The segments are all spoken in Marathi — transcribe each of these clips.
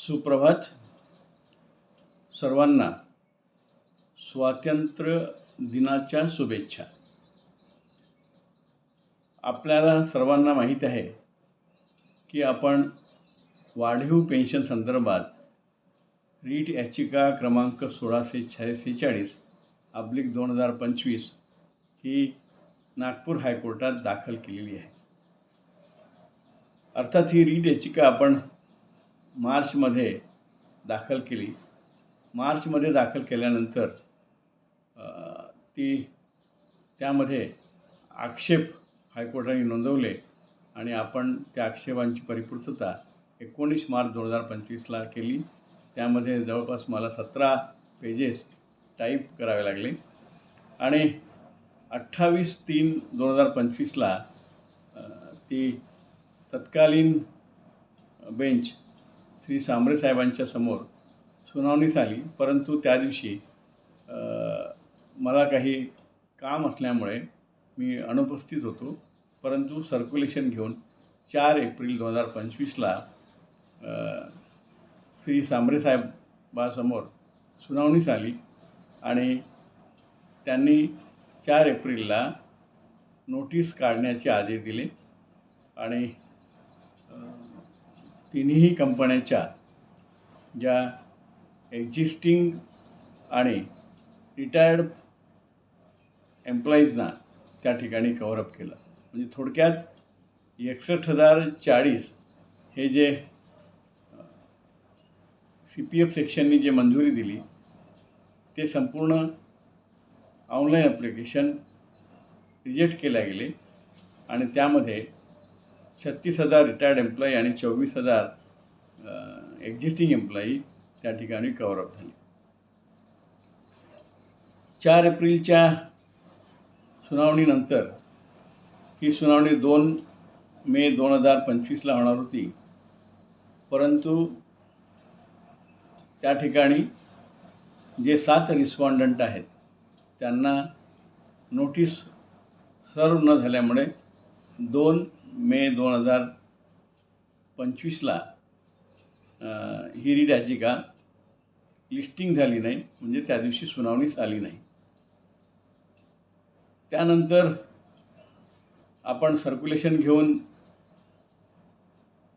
सुप्रभात सर्वांना. स्वातंत्र्य दिनाच्या शुभेच्छा. आपल्याला सर्वांना माहीत आहे की आपण वाढीव पेन्शन संदर्भात रीट याचिका क्रमांक सोळाशे छे सेहेचाळीस अब्लिक दोन हजार पंचवीस ही नागपूर हायकोर्टात दाखल केलेली आहे. अर्थात ही रीट याचिका आपण मार्चमध्ये दाखल केली. मार्चमध्ये दाखल केल्यानंतर ती त्यामध्ये आक्षेप हायकोर्टाने नोंदवले आणि आपण त्या आक्षेपांची परिपूर्तता एकोणीस मार्च दोन हजार पंचवीसला केली. त्यामध्ये जवळपास मला सतरा पेजेस टाईप करावे लागले. आणि अठ्ठावीस तीन दोन हजार पंचवीसला ती तत्कालीन बेंच श्री सांबरे साहेबांच्या समोर सुनावणीस आली. परंतु त्या दिवशी मला काही काम असल्यामुळे मी अनुपस्थित होतो. परंतु सर्क्युलेशन घेऊन चार एप्रिल दोन हजार पंचवीसला श्री सांबरे साहेबासमोर सुनावणीस आली आणि त्यांनी चार एप्रिलला नोटीस काढण्याचे आदेश दिले आणि तिन्ही कंपन्याच्या ज्या एक्झिस्टिंग आणि रिटायर्ड एम्प्लॉईजना त्या ठिकाणी कव्हरअप केलं. म्हणजे थोडक्यात एकसष्ट हजार चाळीस हे जे सी पी एफ सेक्शननी जे मंजुरी दिली ते संपूर्ण ऑनलाईन ॲप्लिकेशन रिजेक्ट केल्या गेले आणि त्यामध्ये छत्तीस हजार रिटायर्ड एम्प्लॉई आणि चोवीस हजार एक्झिस्टिंग एम्प्लॉई त्या ठिकाणी कव्हरअप झाले. चार एप्रिलच्या सुनावणीनंतर ही सुनावणी दोन मे दोन हजार पंचवीसला होणार होती. परंतु त्या ठिकाणी जे सात रिस्पॉन्डंट आहेत त्यांना नोटीस सर्व न झाल्यामुळे दोन मे दोन हजार पंचवीसला ही रीट याचिका लिस्टिंग झाली नाही म्हणजे त्या दिवशी सुनावणीस आली नाही. त्यानंतर आपण सर्क्युलेशन घेऊन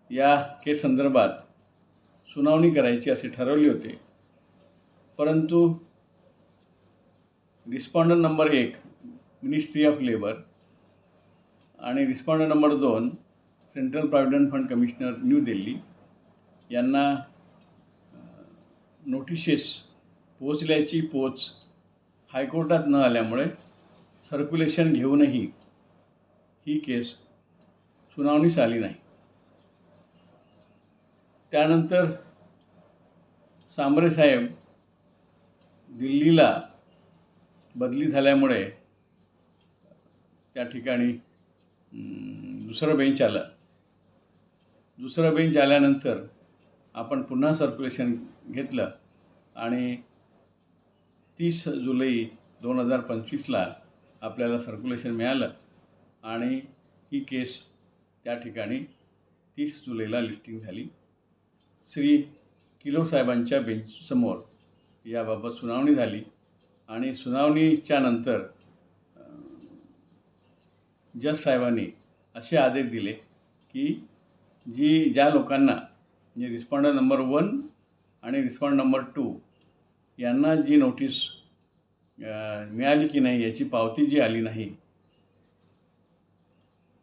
या केस संदर्भात सुनावणी करायची असे ठरवले होते. परंतु रिस्पॉन्डंट नंबर एक मिनिस्ट्री ऑफ लेबर आणि रिस्पॉन्डर नंबर दोन central provident fund commissioner New Delhi. यांना नोटिसेस पोचल्याची पोच हायकोर्टात न आल्यामुळे सर्क्युलेशन घेऊनही ही केस सुनावणीस आली नाही. त्यानंतर सांबरे साहेब दिल्लीला बदली झाल्यामुळे त्या ठिकाणी दुसरं बेंच आलं. दुसरं बेंच आल्यानंतर आपण पुन्हा सर्क्युलेशन घेतलं आणि तीस जुलै दोन हजार पंचवीसला आपल्याला सर्क्युलेशन मिळालं आणि ही केस त्या ठिकाणी तीस जुलैला लिस्टिंग झाली. श्री किलो साहेबांच्या बेंचसमोर याबाबत सुनावणी झाली आणि सुनावणीच्या नंतर जज साहेबांनी असे आदेश दिले की जी ज्या लोकांना म्हणजे रिस्पॉन्डर नंबर वन आणि रिस्पॉन्ड नंबर टू यांना जी नोटीस मिळाली की नाही याची पावती जी आली नाही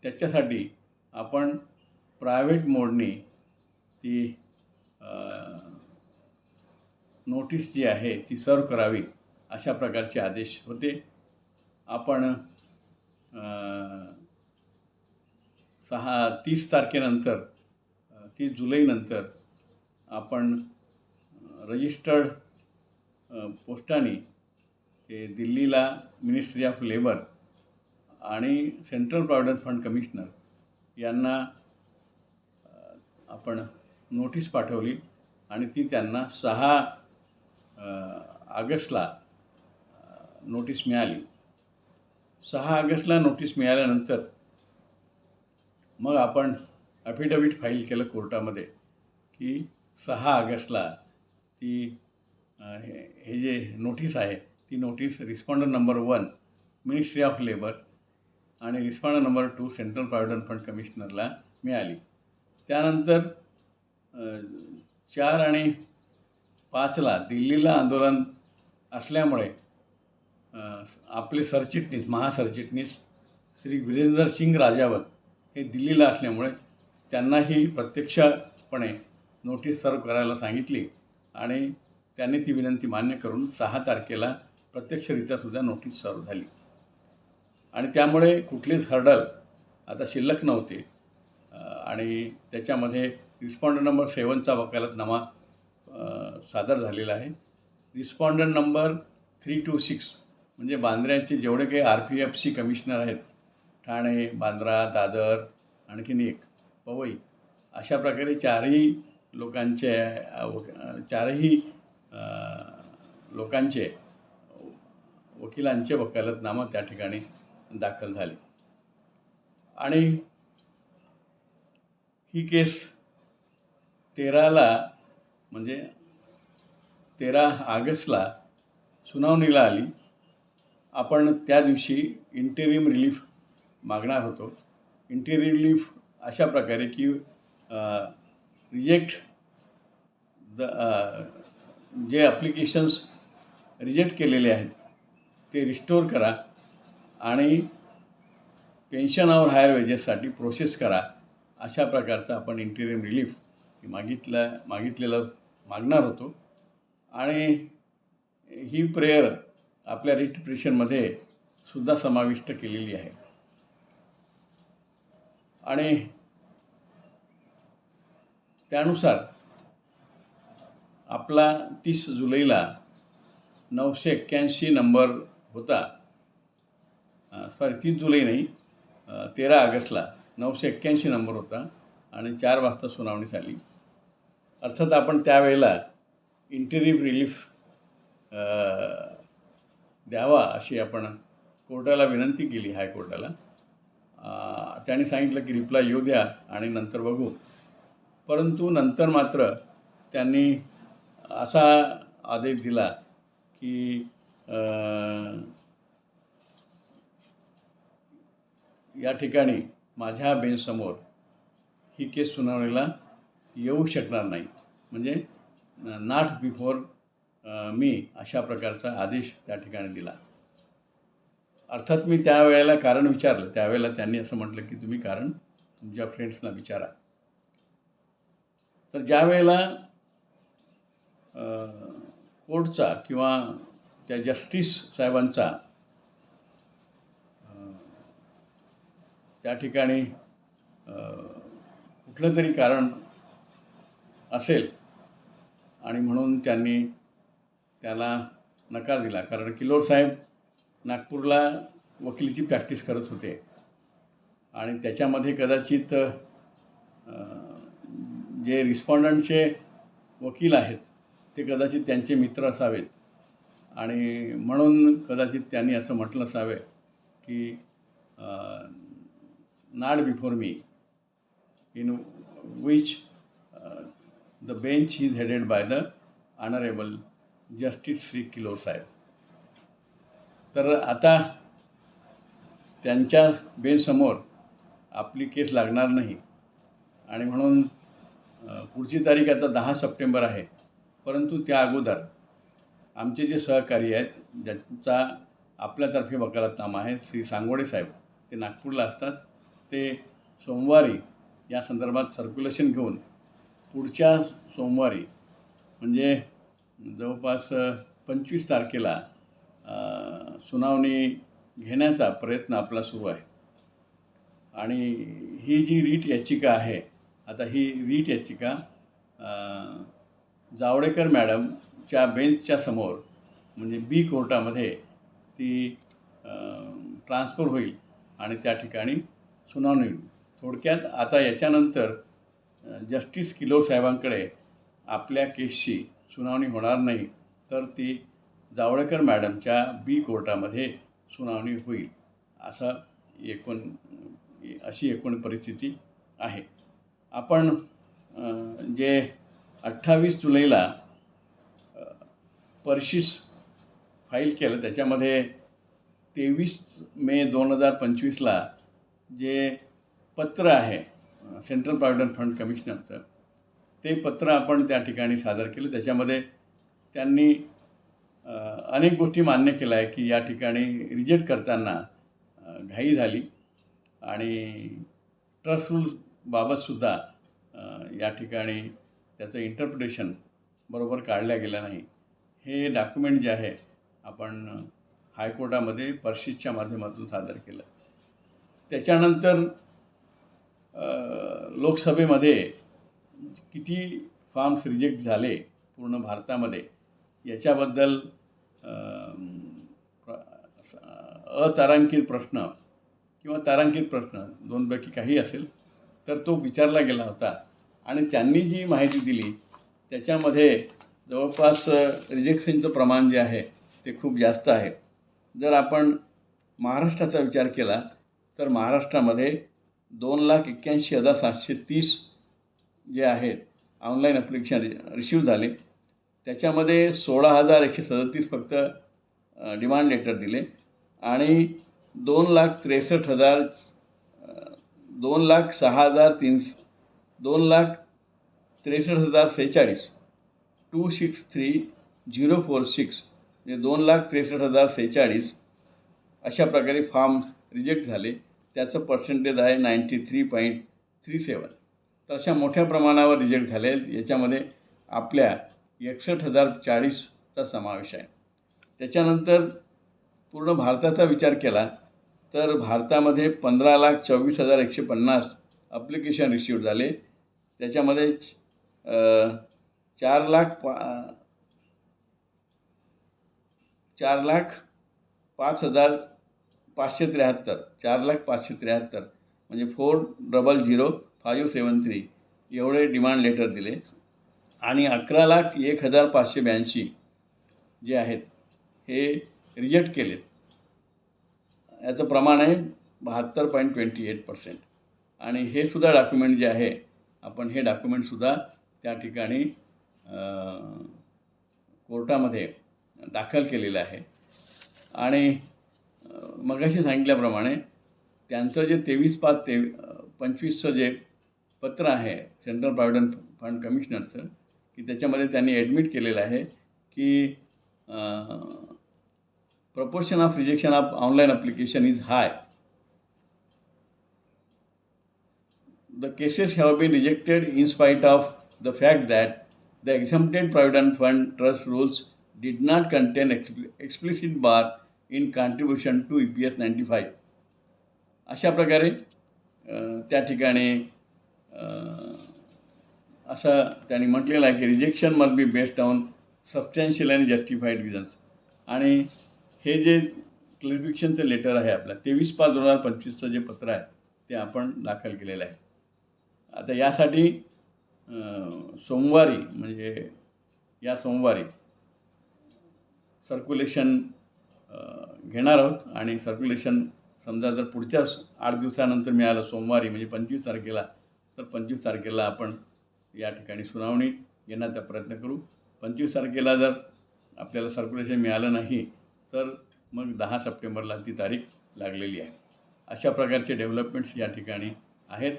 त्याच्यासाठी आपण प्रायव्हेट मोडनी ती नोटीस जी आहे ती सर्व करावी अशा प्रकारचे आदेश होते. आपण सहा तीस तारखेनंतर तीस जुलैनंतर आपण रजिस्टर्ड पोस्टाने ते दिल्लीला मिनिस्ट्री ऑफ लेबर आणि सेंट्रल प्रॉव्हिडंट फंड कमिशनर यांना आपण नोटीस पाठवली आणि ती त्यांना सहा ऑगस्टला नोटीस मिळाली. सहा ऑगस्टला नोटीस मिळाल्यानंतर मग आपण ॲफिडेविट फाईल केलं कोर्टामध्ये की सहा ऑगस्टला ती हे हे जे नोटीस आहे ती notice responder number one ministry of labour आणि responder number two central provident fund कमिशनरला मिळाली. त्यानंतर चार आणि पाचला दिल्लीला आंदोलन असल्यामुळे आपले सरचिटणीस महासरचिटणीस श्री वीरेंद्र सिंग राजावत हे दिल्लीला असल्यामुळे त्यांनाही प्रत्यक्षपणे नोटीस सर्व करायला सांगितली आणि त्यांनी ती विनंती मान्य करून सहा तारखेला प्रत्यक्षरित्यासुद्धा नोटीस सर्व झाली. आणि त्यामुळे कुठलीच हर्डल आता शिल्लक नव्हते. आणि त्याच्यामध्ये रिस्पॉन्डर नंबर सेवनचा वकालतनामा सादर झालेला आहे. Respondent number three two six म्हणजे बांद्र्याचे जेवढे काही R P F C commissioner आहेत ठाणे बांद्रा दादर आणखीन एक पवई अशा प्रकारे चारही लोकांचे चारही लोकांचे वकिलांचे वकालतनामा त्या ठिकाणी दाखल झाले. आणि ही केस तेराला म्हणजे तेरा ऑगस्टला सुनावणीला आली. आपण त्या दिवशी इंटेरियम रिलीफ मागणार होतो. इंटेरियम रिलीफ अशा प्रकारे की रिजेक्ट द जे ॲप्लिकेशन्स रिजेक्ट केलेले आहेत ते रिस्टोर करा आणि पेन्शन ऑर हायर वेजेससाठी प्रोसेस करा अशा प्रकारचं आपण इंटेरियम रिलीफ मागितलं मागितलेलं मागणार होतो. आणि ही प्रेयर आपल्या रिट पिटिशनमध्ये सुद्धा समाविष्ट केलेली आहे. आणि त्यानुसार आपला तीस जुलैला नऊशे एक्क्याऐंशी नंबर होता. सॉरी तीस जुलै नाही तेरा ऑगस्टला नऊशे एक्क्याऐंशी नंबर होता आणि चार वाजता सुनावणी झाली. अर्थात आपण त्यावेळेला इंटेरिम रिलीफ द्यावा अशी आपण कोर्टाला विनंती केली हायकोर्टाला. त्याने सांगितलं की रिप्लाय येऊ द्या आणि नंतर बघू. परंतु नंतर मात्र त्यांनी असा आदेश दिला की या ठिकाणी माझ्या बेंचसमोर ही केस सुनावणीला येऊ शकणार नाही. म्हणजे नॉट बिफोर मी अशा प्रकारचा आदेश त्या ठिकाणी दिला. अर्थात मी त्यावेळेला कारण विचारलं. त्यावेळेला त्यांनी असं म्हटलं की तुम्ही कारण तुमच्या फ्रेंड्सना विचारा. तर ज्या वेळेला कोर्टचा किंवा त्या जस्टिस साहेबांचा त्या ठिकाणी कुठलं तरी कारण असेल आणि म्हणून त्यांनी त्याला नकार दिला. कारण किलोर साहेब नागपूरला वकिलीची प्रॅक्टिस करत होते. आणि त्याच्यामध्ये कदाचित जे रिस्पॉन्डंटचे वकील आहेत ते कदाचित त्यांचे मित्र असावेत. आणि म्हणून कदाचित त्यांनी असं म्हटलं असावे की नाड before me in which the bench is headed by the honourable justice Shri Kilor साहेब. तर आता त्यांच्या बेंचसमोर आपली केस लागणार नाही. आणि म्हणून पुढची तारीख आता दहा सप्टेंबर आहे. परंतु त्या अगोदर आमचे जे सहकारी आहेत ज्यांचा आपल्यातर्फे वकालतनामा आहे श्री सांगोडे साहेब ते नागपूरला असतात. ते सोमवारी या संदर्भात सर्क्युलेशन घेऊन पुढच्या सोमवारी म्हणजे जवळपास पंचवीस तारखेला सुनावणी घेण्याचा प्रयत्न आपला सुरू आहे. आणि ही जी रीट याचिका आहे आता ही रीट याचिका जावडेकर मॅडमच्या बेंचच्या समोर म्हणजे बी कोर्टामध्ये ती ट्रान्सफर होईल आणि त्या ठिकाणी सुनावणी होईल. थोडक्यात आता याच्यानंतर जस्टिस किलोर साहेबांकडे आपल्या केसची सुनावणी होणार नाही तर ती जावळेकर मॅडमच्या बी कोर्टामध्ये सुनावणी होईल असं एकूण अशी एकूण परिस्थिती आहे. आपण जे अठ्ठावीस जुलैला अ, फाईल केलं त्याच्यामध्ये तेवीस मे दोन हजार पंचवीसला जे पत्र आहे सेंट्रल प्रॉव्हिडंट फंड कमिशनरचं ते पत्र आपण त्या ठिकाणी सादर केलं. त्याच्यामध्ये त्यांनी अनेक गोष्टी मान्य केल्या आहे की या ठिकाणी रिजेक्ट करताना घाई झाली आणि ट्रस्ट रूल्सबाबतसुद्धा या ठिकाणी त्याचं इंटरप्रिटेशन बरोबर काढल्या गेलं नाही. हे डॉक्युमेंट जे आहे आपण हायकोर्टामध्ये पर्शिसच्या माध्यमातून सादर केलं. त्याच्यानंतर लोकसभेमध्ये किती फार्म्स रिजेक्ट झाले पूर्ण भारतामध्ये याच्याबद्दल अतारांकित प्रश्न किंवा तारांकित प्रश्न दोनपैकी काही असेल तर तो विचारला गेला होता. आणि त्यांनी जी माहिती दिली त्याच्यामध्ये जवळपास रिजेक्शनचं प्रमाण जे आहे ते खूप जास्त आहे. जर आपण महाराष्ट्राचा विचार केला तर महाराष्ट्रामध्ये दोन लाख एक्क्याऐंशी हजार सातशे तीस जे आहेत ऑनलाईन ॲप्लिकेशन रिसिव्ह झाले. त्याच्यामध्ये सोळा हजार एकशे सदतीस फक्त डिमांड लेटर दिले. आणि दोन लाख त्रेसष्ट हजार दोन लाख सहा हजार तीन दोन लाख त्रेसष्ट हजार सेहेचाळीस. Two six three zero four six म्हणजे दोन लाख त्रेसष्ट हजार सेहेचाळीस अशा प्रकारे फॉर्म्स रिजेक्ट झाले. त्याचं पर्सेंटेज आहे ninety three point three seven तर अशा मोठ्या प्रमाणावर रिजेक्ट झाले. याच्यामध्ये आपल्या एकसष्ट हजार चाळीसचा समावेश आहे. त्याच्यानंतर पूर्ण भारताचा विचार केला तर भारतामध्ये पंधरा लाख चोवीस हजार एकशे पन्नास अप्लिकेशन रिसीव्ह झाले. त्याच्यामध्ये चार लाख पा चार लाख पाच हजार पाचशे त्र्याहत्तर चार लाख पाचशे त्र्याहत्तर म्हणजे four double zero five seven three. एवढे डिमांड लेटर दिले. आणि अकरा लाख एक हजार पाचशे ब्याऐंशी जे आहेत हे रिजेक्ट केलेत. याचं प्रमाण आहे बहात्तर पॉईंट ट्वेंटी एट पर्सेंट. आणि हे सुद्धा डॉक्युमेंट जे आहे आपण हे डॉक्युमेंटसुद्धा त्या ठिकाणी कोर्टामध्ये दाखल केलेलं आहे. आणि मगाशी सांगितल्याप्रमाणे त्यांचं जे तेवीस पाच ते पंचवीसचं जे पत्र आहे सेंट्रल प्रॉव्हिडंट फंड कमिशनरचं की त्याच्यामध्ये त्यांनी ॲडमिट केलेलं आहे की proportion of rejection of online application is high the cases have been rejected in spite of the fact that the exempted provident fund trust rules did not contain expl explicit bar in contribution to E P S ninety five अशा प्रकारे त्या ठिकाणी असं त्यांनी म्हटलेलं आहे की rejection must be based on substantial आणि जस्टिफाईड रिझन्स आणि हे जे क्लॅरिफिकेशनचं लेटर आहे आपलं तेवीस पाच दोन हजार पंचवीसचं जे पत्र आहे ते आपण दाखल केलेलं आहे. आता यासाठी सोमवारी म्हणजे या सोमवारी सर्क्युलेशन घेणार आहोत. आणि सर्क्युलेशन समजा जर पुढच्या आठ दिवसानंतर मिळालं सोमवारी म्हणजे पंचवीस तारखेला तर पंचवीस तारखेला आपण या ठिकाणी सुनावणी घेण्याचा प्रयत्न करू. पंचवीस तारखेला जर आपल्याला सर्क्युलेशन मिळालं नाही तर मग दहा सप्टेंबरला ती तारीख लागलेली आहे. अशा प्रकारचे डेव्हलपमेंट्स या ठिकाणी आहेत.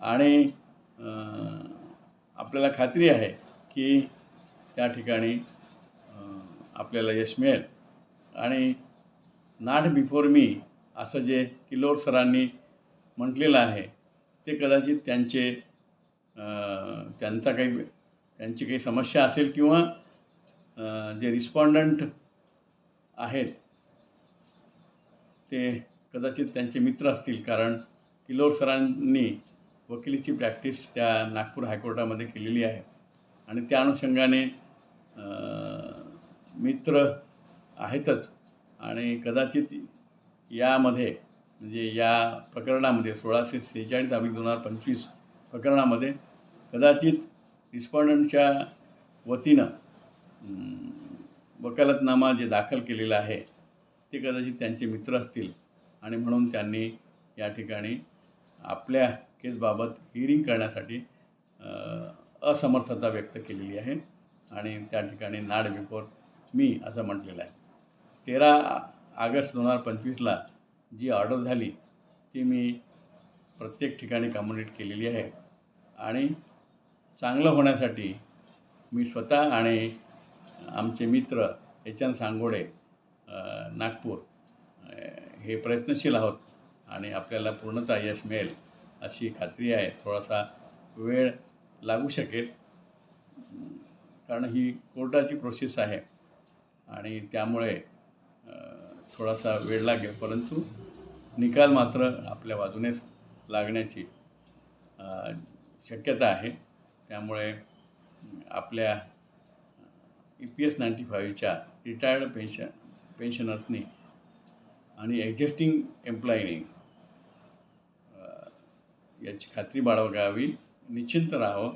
आणि आपल्याला खात्री आहे की त्या ठिकाणी आपल्याला यश मिळेल. आणि नाट बिफोर मी असं जे किलोड सरांनी म्हटलेलं आहे ते कदाचित त्यांचे त्यांचा काही त्यांची काही समस्या असेल किंवा जे रिस्पॉन्डंट आहेत ते कदाचित त्यांचे मित्र असतील. कारण किलोर सरांनी वकिलीची प्रॅक्टिस त्या नागपूर हायकोर्टामध्ये केलेली आहे. आणि त्या अनुषंगाने मित्र आहेतच. आणि कदाचित यामध्ये म्हणजे या प्रकरणामध्ये सोळाशे सेहेचाळीस आम्ही दोन हजार पंचवीस प्रकरणामध्ये कदाचित रिस्पॉन्डंटच्या वतीनं वकालतनामा जे दाखल केलेला आहे ते कदाचित त्यांचे मित्र असतील. आणि म्हणून त्यांनी या ठिकाणी आपल्या केसबाबत हिअरिंग करण्यासाठी असमर्थता व्यक्त केलेली आहे. आणि त्या ठिकाणी नाड बिफोर मी असं म्हटलेलं आहे. तेरा ऑगस्ट दोन हजार पंचवीसला जी ऑर्डर झाली ती मी प्रत्येक ठिकाणी कम्युनिकेट केलेली आहे. आणि चांगलं होण्यासाठी मी स्वतः आणि आमचे मित्र एचन सांगोडे नागपूर हे प्रयत्नशील आहोत आणि आपल्याला पूर्णतः यश मिळेल अशी खात्री आहे. थोडासा वेळ लागू शकेल कारण ही कोर्टाची प्रोसेस आहे आणि त्यामुळे थोडासा वेळ लागेल परंतु निकाल मात्र आपल्या बाजूनेच लागण्याची शक्यता आहे. त्यामुळे आपल्या ई पी एस नाईंटी फाईव्हच्या रिटायर्ड पेन्शन पेन्शनर्सनी आणि एक्झिस्टिंग एम्प्लॉईनी याची खात्री बाळगावी निश्चिंत राहावं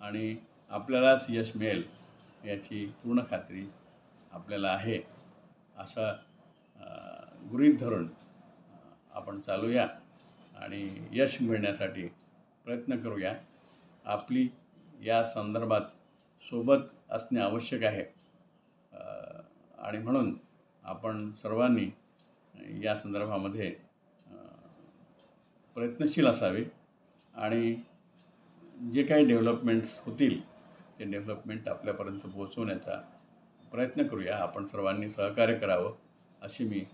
आणि आपल्यालाच यश मिळेल याची पूर्ण खात्री आपल्याला आहे असं गृहीत धरून आपण चालूया आणि यश मिळण्यासाठी प्रयत्न करूया. आपली या संदर्भात सोबत असणे आवश्यक आहे. आणि म्हणून आपण सर्वांनी या संदर्भामध्ये प्रयत्नशील असावे आणि जे काही डेव्हलपमेंट्स होतील ते डेव्हलपमेंट आपल्यापर्यंत पोहोचवण्याचा प्रयत्न करूया. आपण सर्वांनी सहकार्य करावं अशी मी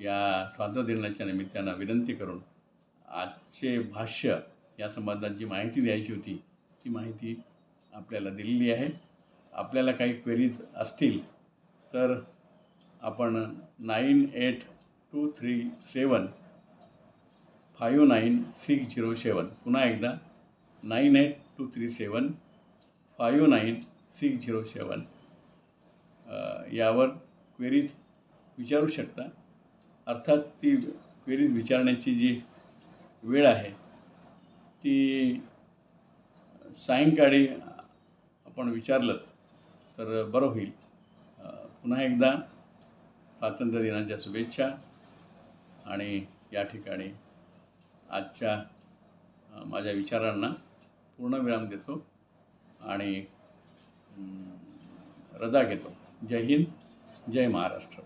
या स्वातंत्र्य दिनाच्या निमित्तानं विनंती करून आजचे भाष्य या संबंधात जी माहिती द्यायची होती ती माहिती आपल्याला दिलेली आहे. आपल्याला काही क्वेरीज असतील तर आपण nine eight two three seven five nine six zero seven पुन्हा एकदा nine eight two three seven five nine six zero seven यावर क्वेरीज विचारू शकता. अर्थात ती क्वेरीज विचारण्याची जी वेळ आहे ती सायंकाळी आपण विचारलं तर बरं होईल. पुन्हा एकदा स्वातंत्र्य दिनाच्या शुभेच्छा आणि या ठिकाणी आजच्या माझ्या विचारांना पूर्णविराम देतो आणि रजा घेतो. जय हिंद जय महाराष्ट्र.